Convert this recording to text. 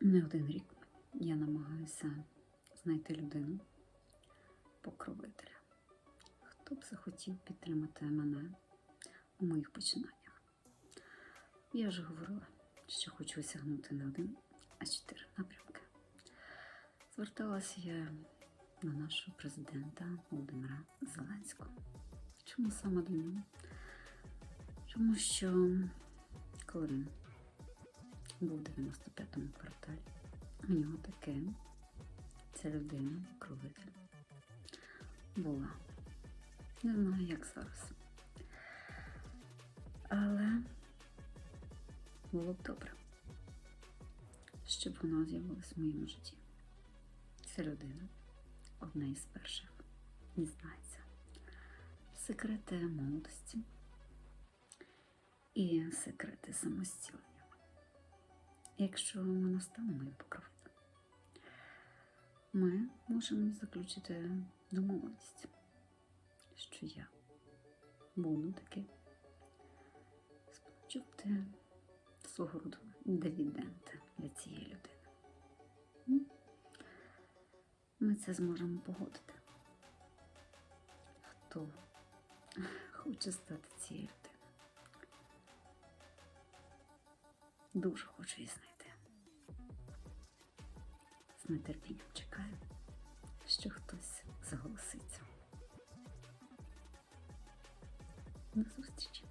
Не один рік я намагаюся знайти людину, покровителя, хто б захотів підтримати мене у моїх починаннях. Я вже говорила, що хочу осягнути не один, а чотири напрямки. Зверталася я на нашого президента Володимира Зеленського. Чому саме до нього? Тому що коли він був у 95-му кварталі, у нього таке ця людина, кровитель, була. Не знаю, як зараз. Але було б добре, щоб вона з'явилась в моєму житті. Ця людина одна із перших дізнається секрети молодості і секрети самостілення. Якщо вона стане моїм покровителем, ми можемо заключити домовленість, що я буду таки сплачувати свого роду дивіденди для цієї людини. Ми це зможемо погодити. Хто хоче стати цією людиною? Дуже хочу її знайти. З нетерпінням чекаю, що хтось заголоситься. До зустрічі!